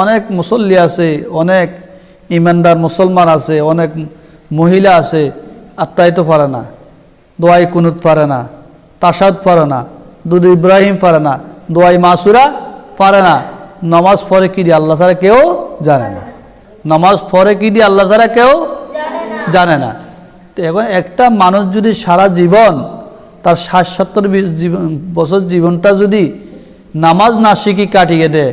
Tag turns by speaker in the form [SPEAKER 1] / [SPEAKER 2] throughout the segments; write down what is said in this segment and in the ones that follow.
[SPEAKER 1] অনেক মুসল্লি আছে, অনেক ইমানদার মুসলমান আছে, অনেক মহিলা আছে, আত্মায়িত পারে না, দোয়াই কুনুত পারে না তাসাদ পারে না, দুধ ইব্রাহিম পারে না, দোয়াই মাসুরা পারে না, নামাজ পড়ে কি দিয়ে আল্লাহ ছাড়া কেউ জানে না, নামাজ পড়ে কি দিয়ে আল্লাহ ছাড়া কেউ জানে না। তো এখন একটা মানুষ যদি সারা জীবন তার ষাট সত্তর বছর জীবনটা যদি নামাজ না শিখি কাটিয়ে দেয়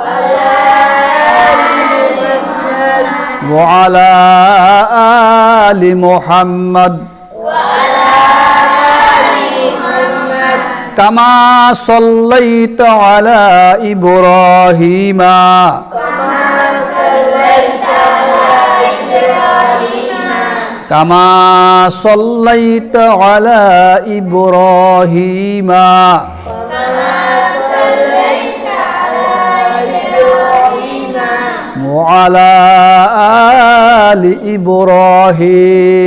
[SPEAKER 1] وعلى آل محمد وعلى آل محمد. كما صليت على إبراهيم كما صليت على إبراهيم. كما صليت على إبراهيم. وعلى آل إبراهيم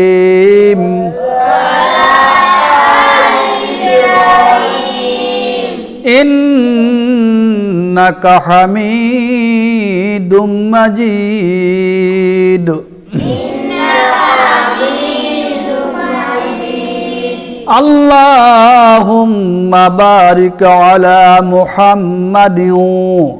[SPEAKER 1] إنك حميد مجيد اللهم بارك على محمد اللهم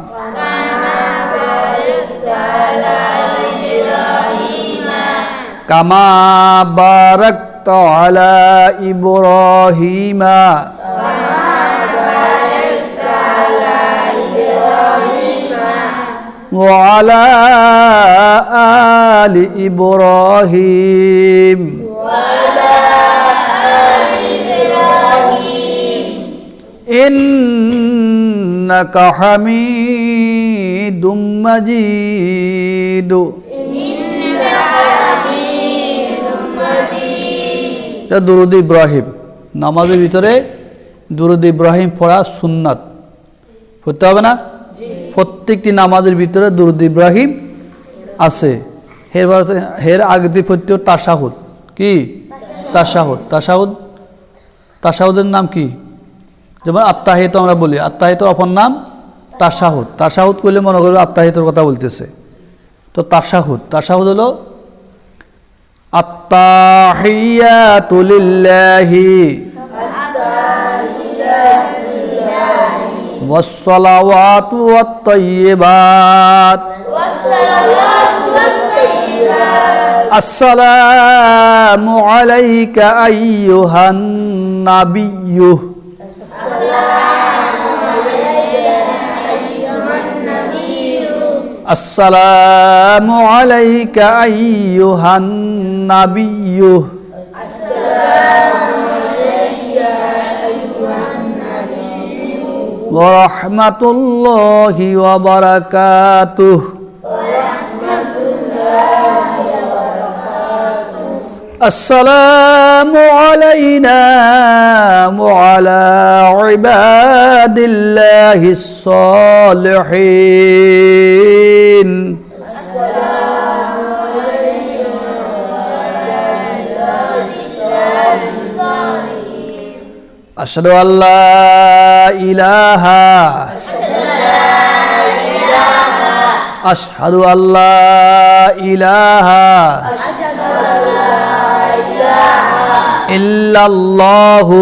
[SPEAKER 1] كما باركت على إبراهيم. كما باركت على إبراهيم. وعلى آل إبراهيم. وعلى آل إبراهيم إنك حميد مجيد. এটা দুরুদ ইব্রাহিম। নামাজের ভিতরে দুরুদ ইব্রাহিম পড়া সুন্নাত। পড়তে হবে না? প্রত্যেকটি নামাজের ভিতরে দুরুদ ইব্রাহিম আছে। হের হের আগে দিয়ে পড়তে তাসাহুদ কি? তাসাহুদ তাসাহুদ তাসাহুদের নাম কি? যেমন আত্মাহিত আমরা বলি। আত্মাহিত অপর নাম তাসাহুদ তাসাহুদ করলে মনে করবে আত্মাহিতর কথা বলতেছে। তো তাসাহুদ তাসাহুদ হলো الطاحيات لله. والصلوات والطيبات. السلام عليك أيها النبي. السلام আসসালামু আলাইকা আইয়ুহান নাবিয়্যু। ওয়া রাহমাতুল্লাহি ওয়া বারাকাতুহু। السلام علينا وعلى عباد الله الصالحين. أشهد أن لا إله. أشهد أن لا إله. إلا ইল্লাল্লাহু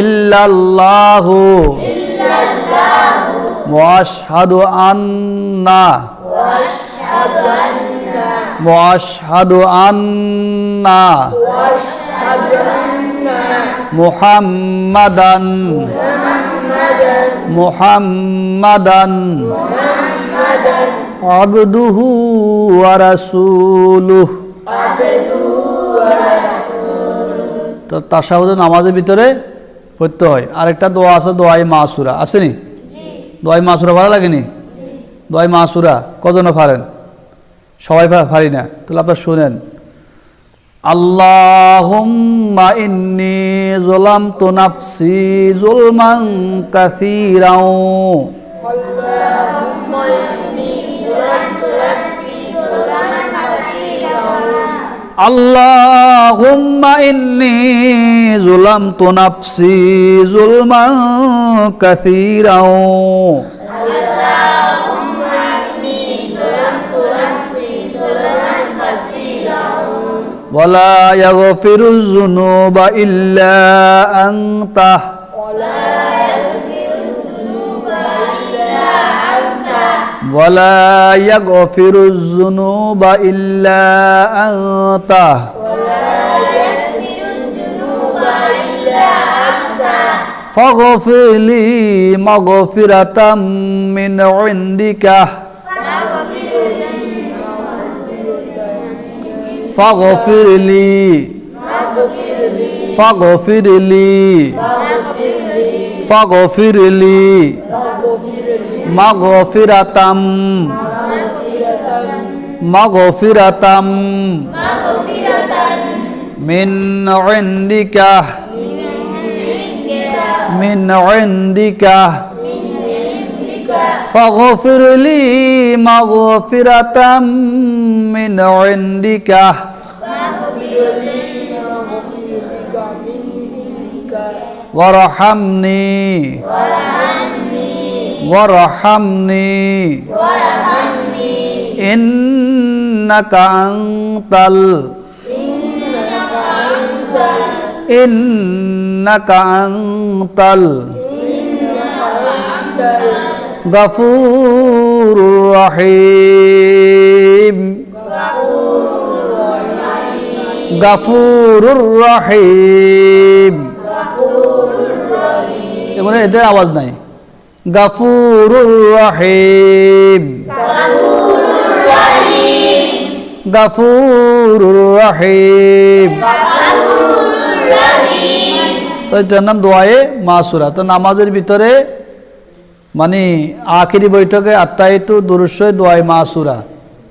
[SPEAKER 1] ইল্লাল্লাহু ওয়াশহাদু আন্না ওয়াশহাদু আন্না মুহাম্মাদান মুহাম্মাদান আবদুহু ওয়া রাসূলুহু তো তাসাহুদ নামাজের ভিতরে পড়তে হয়। আরেকটা দোয়া আছে দোয়াই মাসুরা। আসেনি? দোয়াই মাসুরা ভালো লাগেনি? দোয়াই মাসুরা। কজন ফারেন সবাই ফারি না। তাহলে আপনার শুনেন। আল্লাহুম্মা ইন্নি জলাম তো নাফসি জুলমান কাসিরাও।
[SPEAKER 2] আল্লাহুম্মা ইন্নি
[SPEAKER 1] আল্লাহুম্মা ইন্নি যলামতু নাফসি যুলমান কাসীরাও
[SPEAKER 2] اللهم إني ظلمت نفسي ظلما كثيرا
[SPEAKER 1] ولا يغفر الذنوب إلا أنت
[SPEAKER 2] ولا
[SPEAKER 1] ولا يغفر الذنوب إلا أنت. فاغفر لي مغفرة من عندك. فاغفر لي. فاغفر لي. فاغفر لي. maghfiratam maghfiratam min indika. Min indika. Faghfir li maghfiratam min indika. Warhamni warhamni. ওয়ারহামনি। ইন্নাকা আনতাল। ইন্নাকা আনতাল। গফুর রহিম। গাফুরুর রহিম। এগুলো এদের আওয়াজ নাই। গাফুরুর রহিম। গাফুরুর রহিম। তো এটার নাম দোয়ায়ে মাসুরা। তো নামাজের ভিতরে মানে আখিরি বৈঠকে আত্মায়িত দুরুশ্বয় দোয়াই মাসুরা।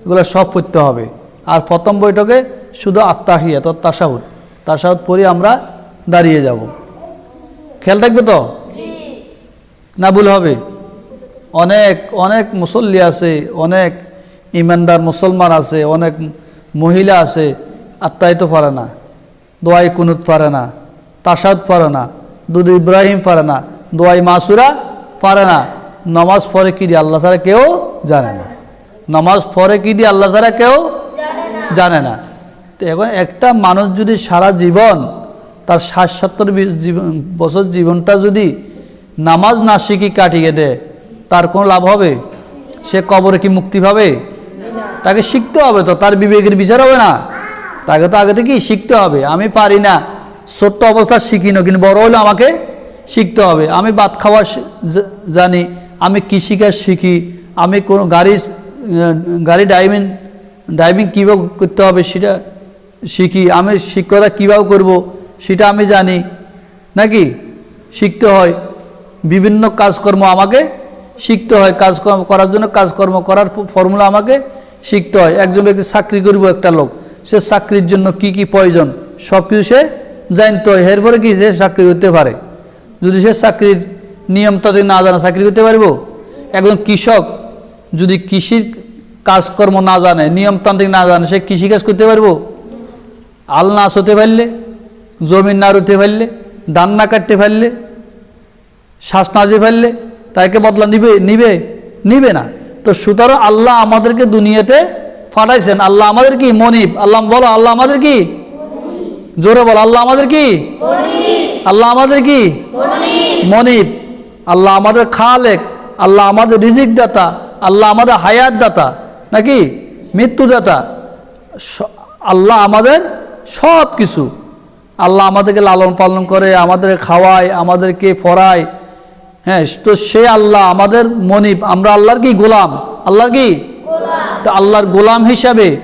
[SPEAKER 1] এগুলো সব পড়তে হবে। আর প্রথম বৈঠকে শুধু আত্মাহিয়া, তো তাসাহুদ। তাসাহুদ পরে আমরা দাঁড়িয়ে যাব। খেয়াল থাকবে তো? না ভুল হবে? অনেক অনেক মুসল্লি আছে, অনেক ইমানদার মুসলমান আছে, অনেক মহিলা আছে, আত্মায়িত পারে না, দোয়াই কুনুত পারে না তাসাদ পারে না, দুধ ইব্রাহিম পারে না, দোয়াই মাসুরা পারে না, নমাজ পড়ে কি দিয়ে আল্লাহ ছাড়া কেউ জানে না। নমাজ পড়ে কি দিয়ে আল্লাহ ছাড়া কেউ জানে না। তো এখন একটা মানুষ যদি সারা জীবন তার ষাট সত্তর বছর জীবনটা যদি নামাজ না শিখি কাটিয়ে দেয় তার কোনো লাভ হবে? সে কবরে কি মুক্তি পাবে? তাকে শিখতে হবে তো, তার বিবেকের বিচার হবে না? তাকে তো আগে থেকেই শিখতে হবে। আমি পারি না, ছোট্ট অবস্থা শিখি না, কিন্তু বড় হলে আমাকে শিখতে হবে। আমি ভাত খাওয়া জানি, আমি কৃষিকাজ শিখি আমি কোনো গাড়ি গাড়ি ড্রাইভিং ড্রাইভিং কীভাবে করতে হবে সেটা শিখি। আমি শিক্ষকতা কীভাবে করব সেটা আমি জানি। নাকি? শিখতে হয়। বিভিন্ন কাজকর্ম আমাকে শিখতে হয়, কাজকর্ম করার জন্য কাজকর্ম করার ফর্মুলা আমাকে শিখতে হয়। একজন ব্যক্তি চাকরি করব একটা লোক, সে চাকরির জন্য কি কি প্রয়োজন সব কিছু সে জানতে হয়। এরপরে কি সে চাকরি করতে পারে? যদি সে চাকরির নিয়ম তাদের না জানা, চাকরি করতে পারব? একজন কৃষক যদি কৃষির কাজকর্ম না জানে, নিয়মতান্ত্রিক না জানে, সে কৃষিকাজ করতে পারব? আল না হতে পারলে জমিন না রুতে পারলে, ধান না কাটতে পারলে শ্বাস না দিয়ে ফেললে তাকে বদলা নিবে নিবে নিবে না। তো সুতরাং আল্লাহ আমাদেরকে দুনিয়াতে ফাটাইছেন আল্লাহ আমাদের কি? মনিব। আল্লাহ বলো আল্লাহ আমাদের কি? জোরে বলো আল্লাহ আমাদের কি? আল্লাহ আমাদের কি? মনিব। আল্লাহ আমাদের খালেক। আল্লাহ আমাদের রিজিক দাতা আল্লাহ আমাদের হায়াত দাতা নাকি? মৃত্যুদাতা। স- আল্লাহ আমাদের সব কিছু আল্লাহ আমাদেরকে লালন পালন করে আমাদের খাওয়ায় আমাদেরকে ফরায়। হ্যাঁ তো সে আল্লাহ আমাদের মনিব আমরা আল্লাহর কি গোলাম? আল্লাহর কি? তো আল্লাহর গোলাম হিসাবে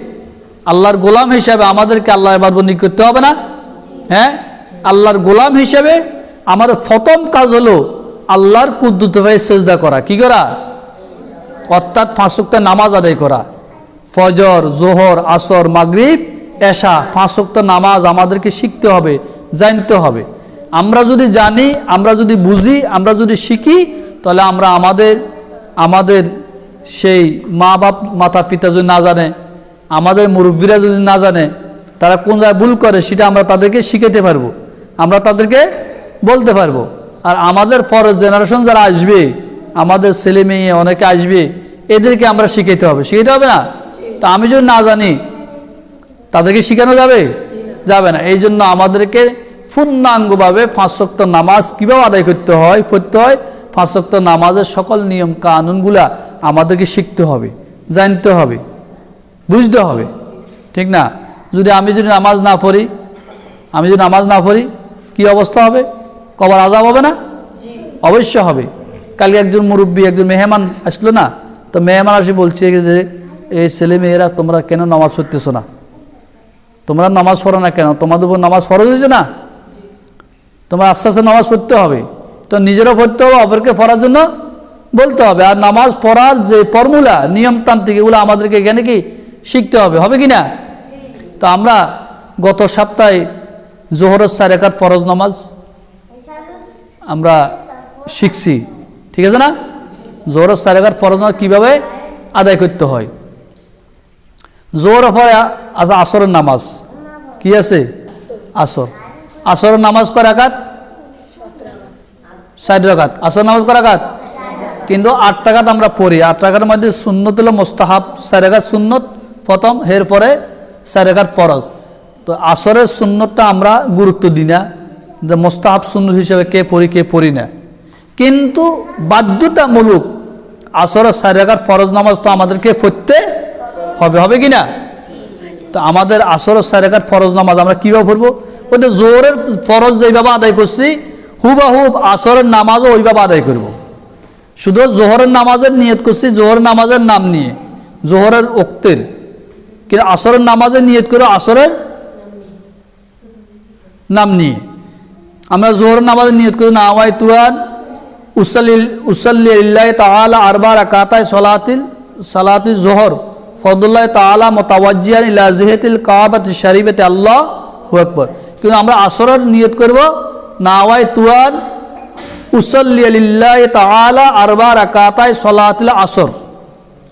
[SPEAKER 1] আল্লাহর গোলাম হিসাবে আমাদেরকে আল্লাহ এবার বন্দি করতে হবে না? হ্যাঁ আল্লাহর গোলাম হিসাবে আমাদের প্রথম কাজ হলো আল্লাহর কুদ্দুত হয়ে সেজদা করা। কি করা? অর্থাৎ ফাঁসুক্তা নামাজ আদায় করা। ফজর জোহর আসর মাগরিব এশা ফাঁসুক্ত নামাজ আমাদেরকে শিখতে হবে জানতে হবে। আমরা যদি জানি, আমরা যদি বুঝি, আমরা যদি শিখি, তাহলে আমরা আমাদের আমাদের সেই মা বাপ, মাতা পিতা যদি না জানে, আমাদের মুরব্বীরা যদি না জানে, তারা কোন জায়গায় ভুল করে সেটা আমরা তাদেরকে শিখাতে পারব। আমরা তাদেরকে বলতে পারব। আর আমাদের ফরজ জেনারেশন যারা আসবে, আমাদের ছেলে মেয়ে অনেকে আসবে, এদেরকে আমরা শিখাইতে হবে। শিখাইতে হবে না? তা আমি যদি না জানি, তাদেরকে শেখানো যাবে? যাবে না। এই জন্য আমাদেরকে পূর্ণাঙ্গভাবে পাঁচশক্ত নামাজ কীভাবে আদায় করতে হয়? পড়তে হয় পাঁচশক্ত নামাজের সকল নিয়ম কানুনগুলা আমাদেরকে শিখতে হবে জানতে হবে বুঝতে হবে। ঠিক না? যদি আমি যদি নামাজ না পড়ি আমি যদি নামাজ না পড়ি কি অবস্থা হবে? কবার আজাব হবে না? অবশ্য হবে। কালকে একজন মুরব্বী একজন মেহমান আসলো না তো মেহমান আসি বলছে যে এই ছেলে মেয়েরা তোমরা কেন নামাজ পড়তেছো না? তোমরা নামাজ পড়ো না কেন? তোমাদের উপর নামাজ ফরজ হয়েছে না? তোমরা আস্তে আস্তে নামাজ পড়তে হবে। তো নিজেরও পড়তে হবে, অপরকে পড়ার জন্য বলতে হবে। আর নামাজ পড়ার যে ফর্মুলা নিয়মতান্ত্রিক, এগুলো আমাদেরকে এখানে কি শিখতে হবে? হবে কি না? তো আমরা গত সপ্তাহে জোহরের সারেকাত ফরজ নামাজ আমরা শিখছি। ঠিক আছে না? জোহরের সারেকাত ফরজ নামাজ কীভাবে আদায় করতে হয়? জোহর পরে আছে আসরের নামাজ। কি আছে? আসর। আসরের নামাজ কয় রাকাত? ষাট রাকাত। আসর নামাজ কয় রাকাত? কিন্তু আট টাকাত আমরা পড়ি। আট টাকার মধ্যে সুন্নত হলো মোস্তাহাব রাকাত সুন্নত প্রথম এর পরে চার রাকাত ফরজ। তো আসরের সুন্নতটা আমরা গুরুত্ব দিই না যে মোস্তাহাব সুন্নত হিসেবে কে পড়ি কে পড়ি না। কিন্তু বাধ্যতামূলক চার রাকাত ফরজ নামাজ তো আমাদেরকে পড়তে হবে হবে কি না? তো আমাদের আসর সারেকার ফরজ নামাজ আমরা কীভাবে পড়ব? ওদের জোরের ফরজ যেভাবে আদায় করছি হুবাহুব আসরের নামাজও ওইভাবে আদায় করব। শুধু জোহরের নামাজের নিয়ত করছি জোহর নামাজের নাম নিয়ে। জোহরের ওক্তের কিন্তু আসরের নামাজের নিয়ত করে আসরের নাম নিয়ে। আমরা জোহরের নামাজের নিয়ত করি নাওয়াই তুয়ান, উসাল্লি উসাল্লি তাহলা আরবার আকাতায় সলাতিল সালাতিল জোহর ফদুল্লাহ তালা মোতাওয়াজিয়ান ইলা জিহেতিল কাবাত শরীফতে আল্লাহ আকবর। কিন্তু আমরা আসরের নিয়ত করব নাওয়াই তুয়ান উসল্লি আলিল্লাহ তালা আরবা রাকাতায় সলাতিল আসর।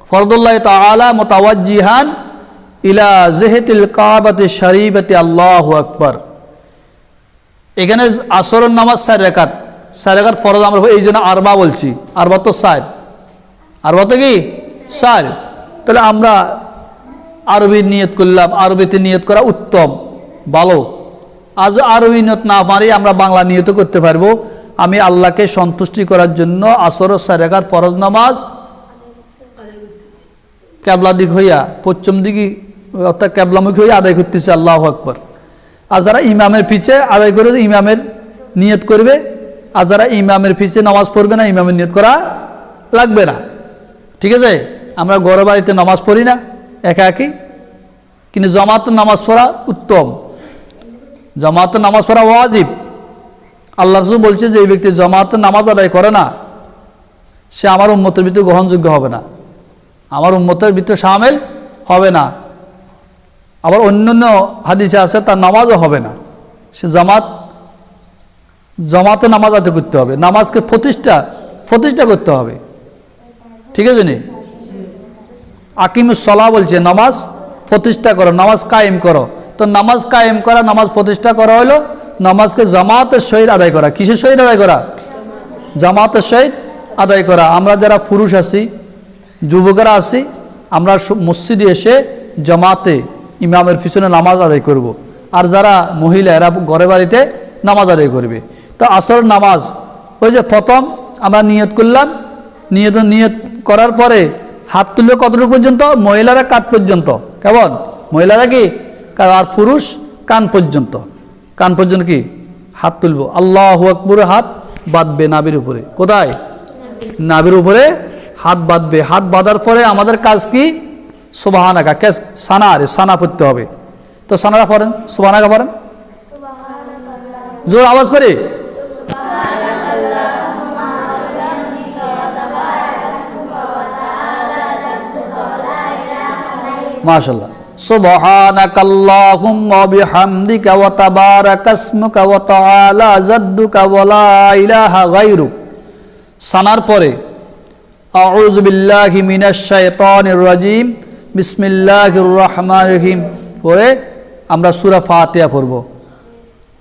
[SPEAKER 1] ফরদুল্লাহ তালা মোতাওয়াজিহান ইলা জেহেতিল কাবাতে শরীফতে আল্লাহ আকবর। এখানে আসরের নামাজ সার রেখাত সার রেখাত ফরজ আমরা এই জন্য আরবা বলছি। আরবা তো সার আরবা তো কি? সার তাহলে আমরা আরবি নিয়ত করলাম। আরবিতে নিয়ত করা উত্তম। ভালো। আজ আরবি নিয়ত না পারি আমরা বাংলা নিয়ত করতে পারব। আমি আল্লাহকে সন্তুষ্টি করার জন্য আসর সারেকার ফরজ নামাজ ক্যাবলা দিক হইয়া, পশ্চিম দিকে অর্থাৎ ক্যাবলামুখী হইয়া আদায় করতেছে, আল্লাহ আকবর। আর যারা ইমামের পিছে আদায় করে ইমামের নিয়ত করবে, আর যারা ইমামের পিছে নামাজ পড়বে না, ইমামের নিয়ত করা লাগবে না। ঠিক আছে? আমরা ঘরে বাড়িতে নামাজ পড়ি না একা একই কিন্তু জমাত নামাজ পড়া উত্তম। জমাত নামাজ পড়া ওয়াজিব। আল্লাহ রসুল বলছে যে, এই ব্যক্তি জমাত নামাজ আদায় করে না, সে আমার উন্মতের ভিতরে গ্রহণযোগ্য হবে না। আমার উন্মতের ভিতরে সামিল হবে না। আবার অন্যান্য হাদিসে আছে, তার নামাজও হবে না। সে জামাত জমাতে নামাজ আদায় করতে হবে। নামাজকে প্রতিষ্ঠা প্রতিষ্ঠা করতে হবে। ঠিক আছে নি? আকিমুসলা বলছে, নামাজ প্রতিষ্ঠা করো, নামাজ কায়েম করো। তো নামাজ কায়েম করা, নামাজ প্রতিষ্ঠা করা হলো নামাজকে জামাতের সহিত আদায় করা। কিসের সহিত আদায় করা? জামাতের সহিত আদায় করা। আমরা যারা পুরুষ আছি, যুবকেরা আছি, আমরা মসজিদে এসে জামাতে ইমামের পিছনে নামাজ আদায় করব। আর যারা মহিলা, এরা ঘরে বাড়িতে নামাজ আদায় করবে। তো আসর নামাজ, ওই যে প্রথম আমরা নিয়ত করলাম। নিয়ত নিয়ত করার পরে হাত তুলবে কতটুকু পর্যন্ত? মহিলারা কাত পর্যন্ত। কেমন? মহিলারা কি আর পুরুষ কান পর্যন্ত। কান পর্যন্ত কি? হাত তুলবো। আল্লাহ আকবর হাত বাঁধবে নাবির উপরে। কোথায়? নাবির উপরে হাত বাঁধবে। হাত বাঁধার পরে আমাদের কাজ কি? সুবাহানাকা। কে সানা রে, সানা পড়তে হবে। তো সানারা পড়েন। সুবাহানাকা পড়েন। জোর আওয়াজ করে। মাশাল্লাহ سبحانك اللهم وبحمدك وتبارك اسمك وتعالى جدك ولا إله غيرك সানার পরে আউযু বিল্লাহি মিনাশ শাইতানির রাজিম বিসমিল্লাহির রহমানির রহিম পরে আমরা সূরা ফাতিহা পড়ব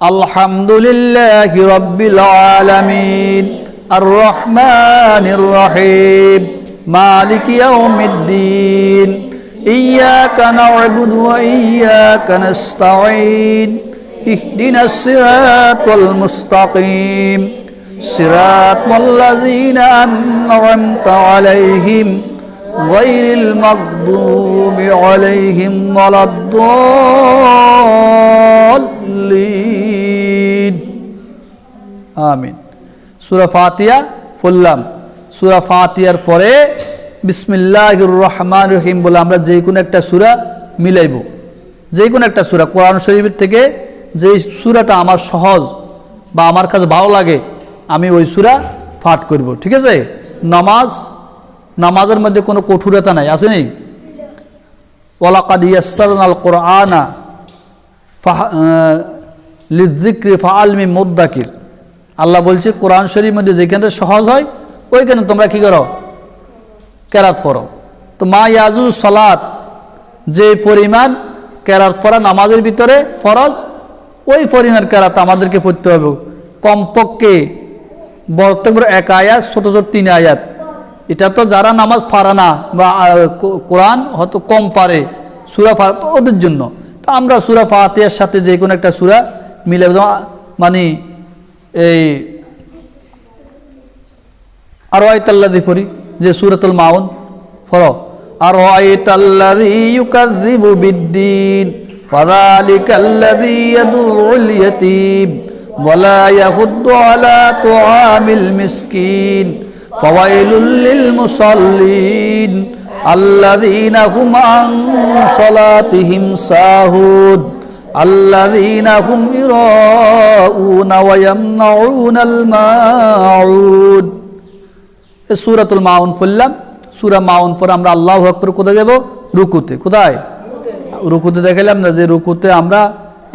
[SPEAKER 1] আলহামদুলিল্লাহি রাব্বিল আলামিন আর রহমানির রহিম মালিক ইয়াউমিদ্দিন إياك نعبد وإياك نستعين اهدنا الصراط المستقيم صراط الذين أنعمت عليهم غير المغضوب عليهم ولا الضالين আমিন সুরা ফাতিয়া ফুললাম সুরা ফাতিয়ার পরে বিসমিল্লাহির রহমান রহিম বলে আমরা যে কোনো একটা সুরা মিলাইব। যে কোনো একটা সুরা। কোরআন শরীফের থেকে যে সুরাটা আমার সহজ বা আমার কাছে ভালো লাগে, আমি ওই সুরা পাঠ করব। ঠিক আছে? নামাজ, নামাজের মধ্যে কোনো কঠোরতা নাই, আছে নেই? ওলাকাদ ইয়াসাল কোরআনা লিদ্দিক্রি ফাআলমি মোদ্দাকির আল্লাহ বলছে, কোরআন শরীফের মধ্যে যেখানে সহজ হয়, ওইখানে তোমরা কি করো? কেরাত পড়ো। তো মা ইয়াজু সলাত যে পরিমাণ কেরাত পড়া নামাজের ভিতরে ফরজ, ওই পরিমাণ কেরাত আমাদেরকে পড়তে হবে। কমপক্ষে বড় এক আয়াত, ছোটো ছোট তিন আয়াত। এটা তো যারা নামাজ পারে না বা কোরআন হয়তো কম পারে সুরা পারে তো ওদের জন্য। তো আমরা সুরা ফাতিয়ার সাথে যে কোনো একটা সুরা মিলে মানে এই আর আয়তাল্লাদি ফরি যে সুরাতুল মাউন ফর আর আয়তাল্লাদি ইউকাযযিবু বিদ্দিন ফাযালিকাল্লাযী ইয়াদউল ইয়াতীম ওয়ালা ইয়াহুদ্দু আলা তুআমিল মিসকিন ফাওয়াইলুল লিল মুসাল্লিন الذين هم عن صلاتهم ساهون الذين هم يراءون ويمنعون الماعون এ সুরাতুল মাউন পড়লাম। সুরা মাউন পরে আমরা আল্লাহ আকবর কোথায় যাব? রুকুতে। কোথায়? রুকুতে দেখালাম না যে রুকুতে আমরা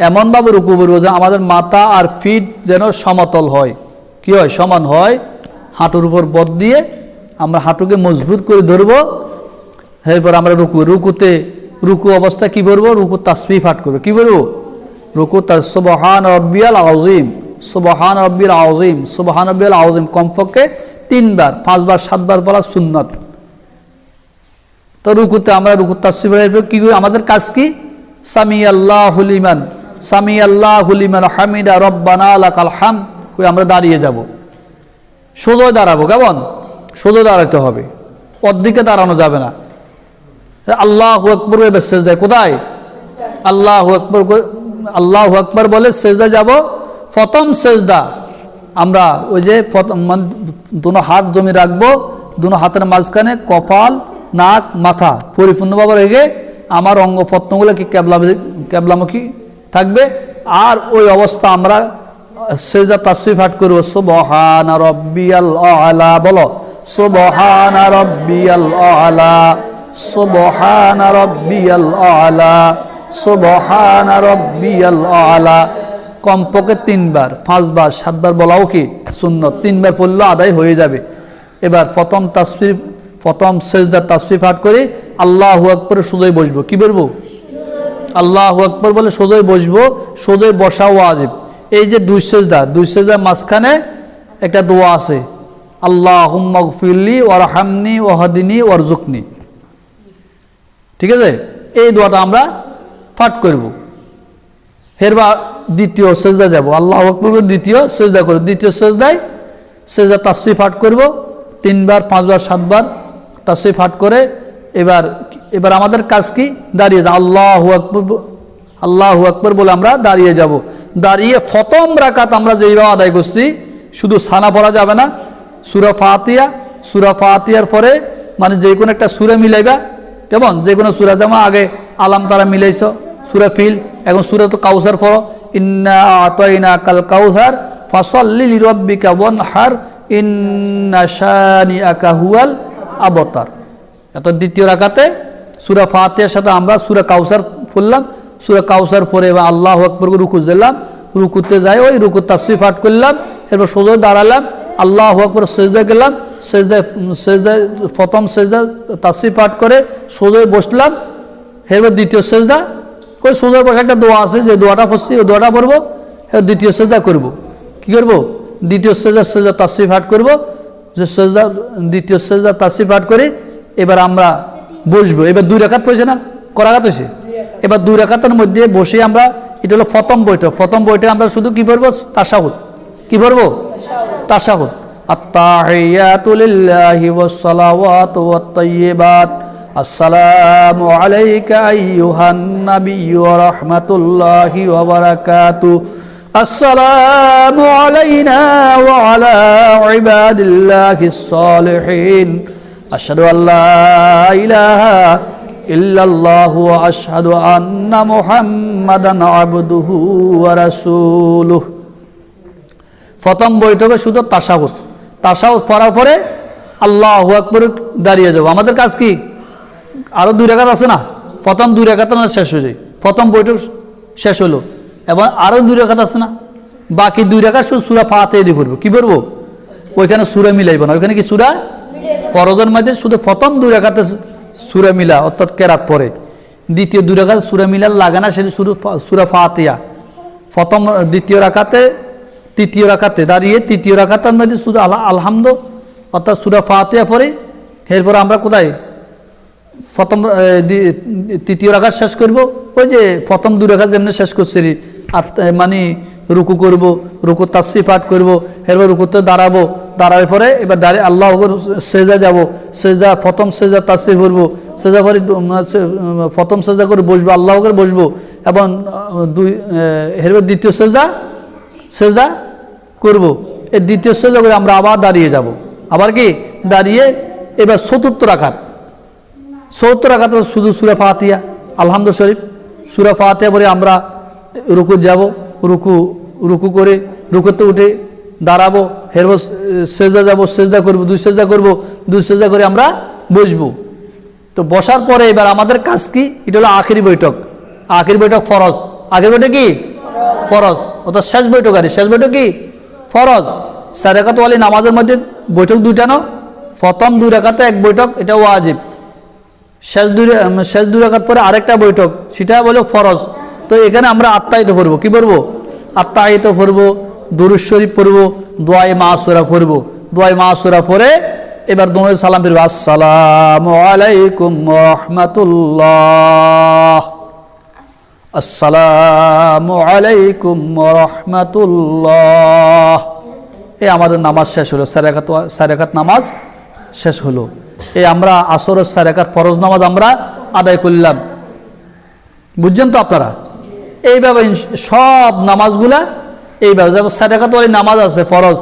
[SPEAKER 1] এমনভাবে রুকু করব যে আমাদের মাথা আর ফিট যেন সমতল হয়। কি হয়? সমান হয়। হাঁটুর উপর বদ দিয়ে আমরা হাঁটুকে মজবুত করে ধরবো। এরপর আমরা রুকু রুকুতে রুকু অবস্থা কি করব? রুকু তাসবি ফাট করব। কি করব? রুকু সুবহান রব্বিয়াল আউজিম সুবহান রব্বিল আউজিম সুবহান রব্বিয়াল আউজিম কমপক্ষে তিনবার, পাঁচবার, সাতবার বলা সুন্নত। তো রুকুতে আমরা রুকু তাসবি কি করি আমাদের কাজ কি? সামি আল্লাহ হুলিমান সামি আল্লাহ হুলিমান হামিদা রব্বানা লাকাল হাম কই, আমরা দাঁড়িয়ে যাব। সোজা দাঁড়াবো, কেমন? সোজা দাঁড়াতে হবে। অর্ধেকে দাঁড়ানো যাবে না। আল্লাহ আকবর এবার সেজদায় কোথায়? আল্লাহ আকবর আল্লাহ আকবর বলে সেজদা যাব। প্রথম সেজদা আমরা ওই যে দুনো হাত জমি রাখব, দুনো হাতের মাঝখানে কপাল, নাক, মাথা পরিপূর্ণভাবে রেখে আমার অঙ্গ প্রত্যঙ্গগুলো কি ক্যাবলা ক্যাবলামুখী থাকবে? আর ওই অবস্থা আমরা সেজদা তাসফি ফাট করব। সুবহান আলা বলো। সুবহান রব্বিয়াল আলা। সুবহান আলা। সুবহান আলা। কমপক্ষে তিনবার, পাঁচবার, সাতবার বলাও কি শূন্য তিনবার পড়লেও আদায় হয়ে যাবে। এবার প্রথম তাসফি প্রথম সেজদার তাসফি পাঠ করে আল্লাহ আকবরে সোজই বসবো। কি বলব? আল্লাহ আকবর বলে সোজই বসবো সোজই বসা ওয়াজিব। এই যে দুই সেজদা, দুই সেজদার মাঝখানে একটা দোয়া আছে। আল্লাহ হুম্মগফিল্লি ওয়ারহামনি ওয়াহাদিনী ওয়ারজুকনি ঠিক আছে? এই দোয়াটা আমরা পাঠ করব। এরবা দ্বিতীয় সেজদা যাব। আল্লাহ আকবর দ্বিতীয় সেজদা করব। দ্বিতীয় সেজদায় সেজদা তাসফি পাঠ করব। তিনবার, পাঁচবার, সাতবার তাসিফ হাট করে এবার এবার আমাদের কাজ কি? দাঁড়িয়ে যা। আল্লাহ আকবর আল্লাহ আল্লাহু আকবর বলে আমরা দাঁড়িয়ে যাব। দাঁড়িয়ে ফতম রাকাত আমরা যেইভাবে আদায় করছি, শুধু সানা পড়া যাবে না, সুরা ফাতিয়া সুরা ফাতিয়ার পরে মানে যে কোনো একটা সুরে মিলাইবা। কেমন? যে কোনো সুরা, যেমন আগে আলাম তারা মিলাইছ, সুরা ফিল, এখন সুরা তো কাউসার ফর ইন্না আতাইনা কাল কাউসার ফাসল্লি লিরব্বিকা ওয়ানহার ইন্না শানিআকা হুয়াল আবতার এত দ্বিতীয় রাকাতে, সুরা ফাতিয়ার সাথে আমরা সুরা কাউসার ফুললাম সুরা কাউসার পরে এবার আল্লাহ আকবর রুকু দিলাম। রুকুতে যাই ওই রুকু তাসফি পাঠ করলাম। এরপর সোজা দাঁড়ালাম। আল্লাহ আকবর সেজদা গেলাম। সেজদায় সেজদায়, প্রথম সেজদা তাসফি পাঠ করে সোজায় বসলাম। এরপর দ্বিতীয় সেজদা ওই সোজা বসে একটা দোয়া আছে যে দোয়াটা পড়ছি ওই দোয়াটা পড়ব দ্বিতীয় সেজদা করব। কি করব? দ্বিতীয় সেজদা সেজদা তাসফি পাঠ করব। যে সেজদা, দ্বিতীয় সেজদা তাসফি পাঠ করে এবার আমরা বসবো। এবার দুই রেখাত পড়েছে না? করাঘাত হয়েছে? এবার দুই রেখাতের মধ্যে বসে আমরা, এটা হলো প্রথম বইটা প্রথম বইটা আমরা শুধু কি পড়ব? তাসাহুদ। কি পড়ব? তাসাহুদ। আত্তাহিয়াতু লিল্লাহি ওয়াস সালাওয়াতু ওয়াত তাইয়্যিবাত আসসালামু আলাইকা আইয়ুহান নাবিয়্যু ওয়া রাহমাতুল্লাহি ওয়া বারাকাতুহু السلام علينا وعلى عباد الله الصالحين أشهد أن لا إله إلا الله وأشهد أن محمدا عبده ورسوله প্রথম বৈঠকে শুধু তাসাহুদ তাসাহুদ পড়ার পরে আল্লাহ আকবর দাঁড়িয়ে যাবো আমাদের কাজ কি আরও দুই রেখাত আছে না? প্রথম দুই রেখাত না শেষ হয়ে যায়। প্রথম বৈঠক শেষ হলো। এবং আরও দুই রেখাত আছে না? বাকি দুই রেখা শুধু সুরা ফাতে দিয়ে করব কী করব ওইখানে সুরা মিলাইব না। ওইখানে কি সুরা? ফরজের মধ্যে শুধু প্রথম দুই রেখাতে সুরা মিলা, অর্থাৎ কেরাত পরে দ্বিতীয় দুই রেখাতে সুরা মিলা লাগে না, সেটি শুধু সুরা ফাতিয়া প্রথম, দ্বিতীয় রাখাতে, তৃতীয় রাখাতে দাঁড়িয়ে তৃতীয় রাখাতার মধ্যে শুধু আল্লাহ আলহামদ, অর্থাৎ সুরা ফাতিয়া পরে এরপর আমরা কোথায়? প্রথম তৃতীয় রাখাত শেষ করব। ওই যে প্রথম দু রেখা যেমনি শেষ করছি মানে রুকু করব রুকু তাসি পাঠ করব এরপর রুকুতে দাঁড়াবো। দাঁড়ার পরে এবার দাঁড়িয়ে আল্লাহ সেজা যাব। সেজা প্রথম সেজা তাসি করব সেজা উম, প্রথম সেজা করে বসবো আল্লাহ করে বসবো। এবং দুই এরপর দ্বিতীয় সেজা সেজদা করব। এই দ্বিতীয় সেজদা করে আমরা আবার দাঁড়িয়ে যাব। আবার কি? দাঁড়িয়ে এবার চতুর্থ রাখাত সত্তর আঘাত শুধু সুরা ফাতিয়া আলহামদু শরীফ। সুরা ফাতিয়া পরে আমরা রুকু যাব, রুকু রুকু করে রুকুতে উঠে দাঁড়াবো, হেরব সেজদা যাব, সেজদা করব, দুই সেজদা করব, দুই সেজদা করে আমরা বসবো। তো বসার পরে এবার আমাদের কাজ কি? এটা হলো আখেরি বৈঠক। আখেরি বৈঠক ফরজ। আগের বৈঠক কি? ফরজ। অর্থাৎ শেষ বৈঠক আর শেষ বৈঠক কি? ফরজ। সারেকাত নামাজের মধ্যে বৈঠক দুইটা না? প্রথম দুই রেখাতে এক বৈঠক, এটা ওয়াজিব। শেষ দুই উম, শেষ রাখাত পরে আরেকটা বৈঠক সেটা বলে ফরজ। তো এখানে আমরা আত্মায়িত পড়ব। কি পড়ব? আত্মায়িত পড়ব দুরুজ শরীফ পড়ব দোয়াই মাসুরা পড়ব। দোয়াই মাসুরা পরে এবার দোনো সালাম ফিরবো। আসসালামু আলাইকুম রহমতুল্লাহ। আসসালামু আলাইকুম রহমতুল্লাহ। এই আমাদের নামাজ শেষ হলো। সারেখাত সারেখাত নামাজ শেষ হলো। এই আমরা আসর আসরের সারেকাত ফরজ নামাজ আমরা আদায় করলাম। বুঝছেন তো আপনারা? এইভাবে সব নামাজগুলা এইভাবে। যত সারেকাত ওই নামাজ আছে, ফরজ।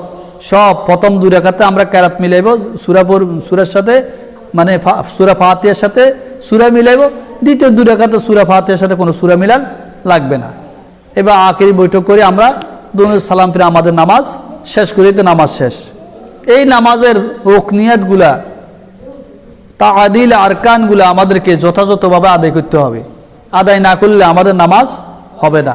[SPEAKER 1] সব প্রথম দু রেখাতে আমরা ক্যারাত মিলাইব সুরাপুর সুরের সাথে মানে সুরা ফাতিয়ার সাথে সুরা মিলাইব। দ্বিতীয় দুই রেখাতে সুরা ফাতিয়ার সাথে কোনো সুরা মিলান লাগবে না। এবার আখেরি বৈঠক করে আমরা দুজনের সালাম ফিরে আমাদের নামাজ শেষ করি, তো নামাজ শেষ। এই নামাজের রকনিয়াতগুলা তা আদিল আরকানগুলো আমাদেরকে যথাযথভাবে আদায় করতে হবে। আদায় না করলে আমাদের নামাজ হবে না।